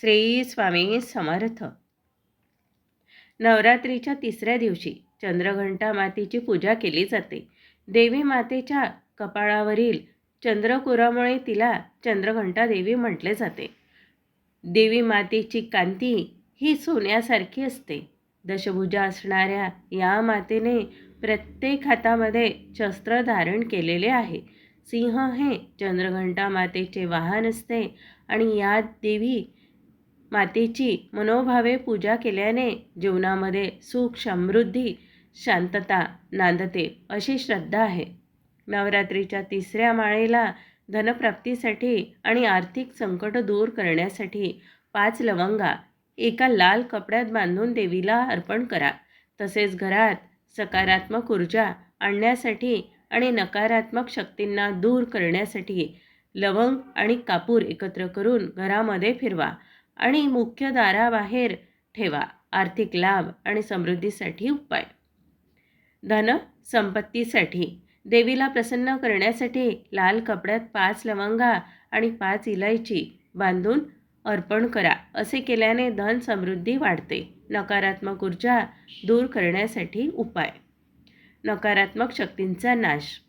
श्री स्वामी समर्थ. नवरात्रीच्या तिसऱ्या दिवशी चंद्रघंटा मातेची पूजा केली जाते. देवी मातेच्या कपाळावरील चंद्रकुरामुळे तिला चंद्रघंटा देवी म्हटले जाते. देवी मातेची कांती ही सोन्यासारखी असते. दशभुजा असणाऱ्या या मातेने प्रत्येक हातामध्ये शस्त्र धारण केलेले आहे. सिंह हे चंद्रघंटा मातेचे वाहन असते आणि या देवी मातेची मनोभावे पूजा केल्याने जीवनामध्ये सुख समृद्धी शांतता नांदते अशी श्रद्धा आहे. नवरात्रीच्या तिसऱ्या माळेला धनप्राप्तीसाठी आणि आर्थिक संकट दूर करण्यासाठी पाच लवंगा एका लाल कपड्यात बांधून देवीला अर्पण करा. तसेच घरात सकारात्मक ऊर्जा आणण्यासाठी आणि नकारात्मक शक्तींना दूर करण्यासाठी लवंग आणि कापूर एकत्र करून घरामध्ये फिरवा. आणि मुख्य दाराबाहेर ठेवा. आर्थिक लाभ आणि समृद्धीसाठी उपाय. धन संपत्तीसाठी. देवीला प्रसन्न करण्यासाठी लाल कपड्यात पाच लवंगा आणि पाच इलायची बांधून अर्पण करा. असे केल्याने धन समृद्धी वाढते. नकारात्मक ऊर्जा दूर करण्यासाठी उपाय. नकारात्मक शक्तींचा नाश.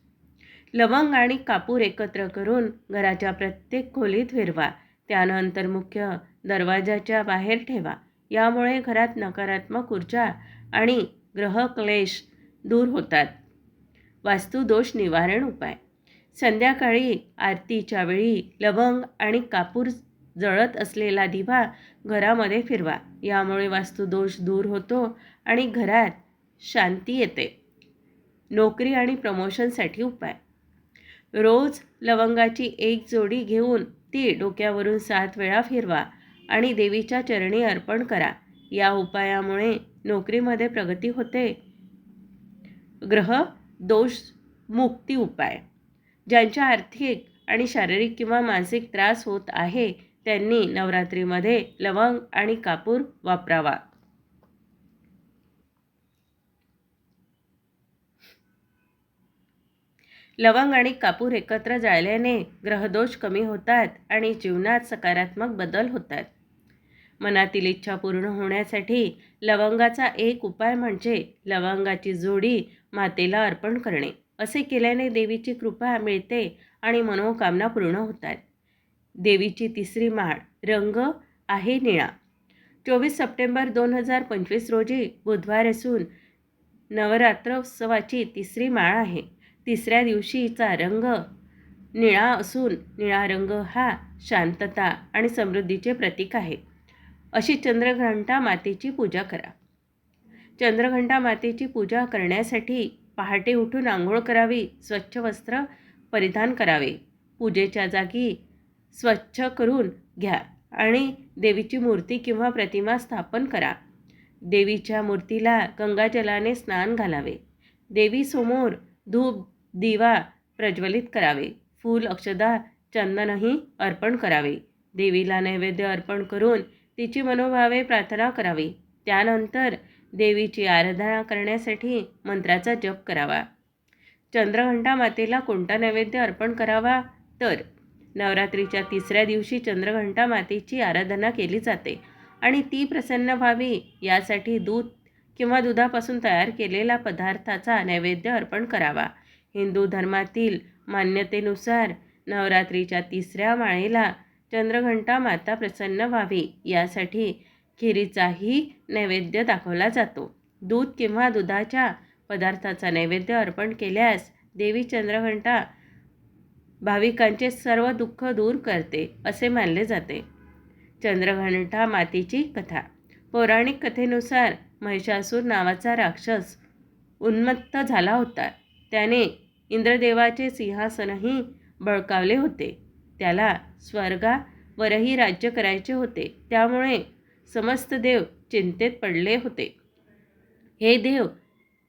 लवंग आणि कापूर एकत्र करून घराच्या प्रत्येक खोलीत फिरवा. त्यानंतर मुख्य दरवाजाच्या बाहेर ठेवा. यामुळे घरात नकारात्मक ऊर्जा आणि ग्रहक्लेश दूर होतात. वास्तुदोष निवारण उपाय. संध्याकाळी आरतीच्या वेळी लवंग आणि कापूर जळत असलेला दिवा घरामध्ये फिरवा. यामुळे वास्तुदोष दूर होतो आणि घरात शांती येते. नोकरी आणि प्रमोशनसाठी उपाय. रोज लवंगाची एक जोडी घेऊन ती डोक्यावरून सात वेळा फिरवा आणि देवीच्या चरणी अर्पण करा. या उपायामुळे नोकरीमध्ये प्रगती होते. ग्रह दोष मुक्ती उपाय. ज्यांच्या आर्थिक आणि शारीरिक किंवा मानसिक त्रास होत आहे त्यांनी नवरात्रीमध्ये लवंग आणि कापूर वापरावा. लवंग आणि कापूर एकत्र जाळल्याने ग्रहदोष कमी होतात आणि जीवनात सकारात्मक बदल होतात. मनातील इच्छा पूर्ण होण्यासाठी लवंगाचा एक उपाय म्हणजे लवंगाची जोडी मातेला अर्पण करणे. असे केल्याने देवीची कृपा मिळते आणि मनोकामना पूर्ण होतात. देवीची तिसरी माळ रंग आहे निळा. चोवीस सप्टेंबर दोन हजार पंचवीस रोजी बुधवार असून नवरात्रोत्सवाची तिसरी माळ आहे. तिसऱ्या दिवशीचा रंग निळा असून निळा रंग हा शांतता आणि समृद्धीचे प्रतीक आहे. अशी चंद्रघंटा मातेची पूजा करा. चंद्रघंटा मातेची पूजा करण्यासाठी पहाटे उठून आंघोळ करावी स्वच्छ वस्त्र परिधान करावे. पूजेच्या जागी स्वच्छ करून घ्या आणि देवीची मूर्ती किंवा प्रतिमा स्थापन करा. देवीच्या मूर्तीला गंगाजलाने स्नान घालावे. देवीसमोर धूप दिवा प्रज्वलित करावे. फूल अक्षदा चंदनही अर्पण करावे. देवीला नैवेद्य अर्पण करून तिची मनोभावे प्रार्थना करावी. त्यानंतर देवीची आराधना करण्यासाठी मंत्राचा जप करावा. चंद्रघंटा मातेला कोणता नैवेद्य अर्पण करावा? तर नवरात्रीच्या तिसऱ्या दिवशी चंद्रघंटा मातेची आराधना केली जाते आणि ती प्रसन्न व्हावी. यासाठी दूध किंवा दुधापासून तयार केलेला पदार्थाचा नैवेद्य अर्पण करावा. हिंदू धर्मातील मान्यतेनुसार नवरात्रीच्या तिसऱ्या माळेला चंद्रघंटा माता प्रसन्न व्हावी यासाठी खिरीचाही नैवेद्य दाखवला जातो. दूध किंवा दुधाच्या पदार्थाचा नैवेद्य अर्पण केल्यास देवी चंद्रघंटा भाविकांचे सर्व दुःख दूर करते असे मानले जाते. चंद्रघंटा मातेची कथा. पौराणिक कथेनुसार महिषासूर नावाचा राक्षस उन्मत्त झाला होता. त्याने इंद्रदेवाचे सिंहासनही बळकावले होते. त्याला स्वर्गावरही राज्य करायचे होते. त्यामुळे समस्त देव चिंतेत पडले होते. हे देव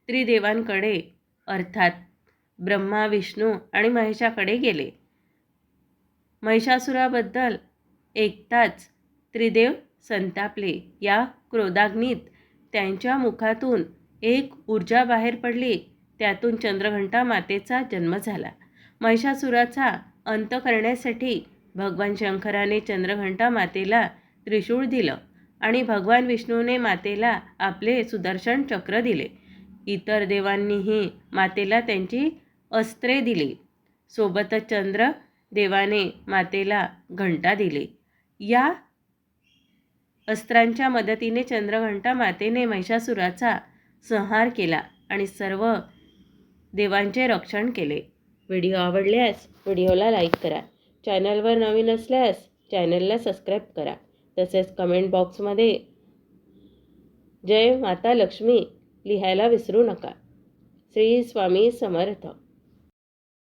त्रिदेवांकडे अर्थात ब्रह्मा विष्णू आणि महेशाकडे गेले. महिषासुराबद्दल ऐकताच त्रिदेव संतापले. या क्रोधाग्नीत त्यांच्या मुखातून एक ऊर्जा बाहेर पडली. त्यातून चंद्रघंटा मातेचा जन्म झाला. महिषासुराचा अंत करण्यासाठी भगवान शंकराने चंद्रघंटा मातेला त्रिशूळ दिलं आणि भगवान विष्णूने मातेला आपले सुदर्शन चक्र दिले. इतर देवांनीही मातेला त्यांची अस्त्रे दिली. सोबतच चंद्र देवाने मातेला घंटा दिली. या अस्त्रांच्या मदतीने चंद्रघंटा मातेने महिषासुराचा संहार केला आणि सर्व देवांचे रक्षण केले. व्हिडिओ आवडल्यास व्हिडिओला लाईक करा. चॅनलवर नवीन असल्यास चॅनलला सबस्क्राईब करा. तसेच कमेंट बॉक्समध्ये जय माता लक्ष्मी लिहायला विसरू नका. श्री स्वामी समर्थ.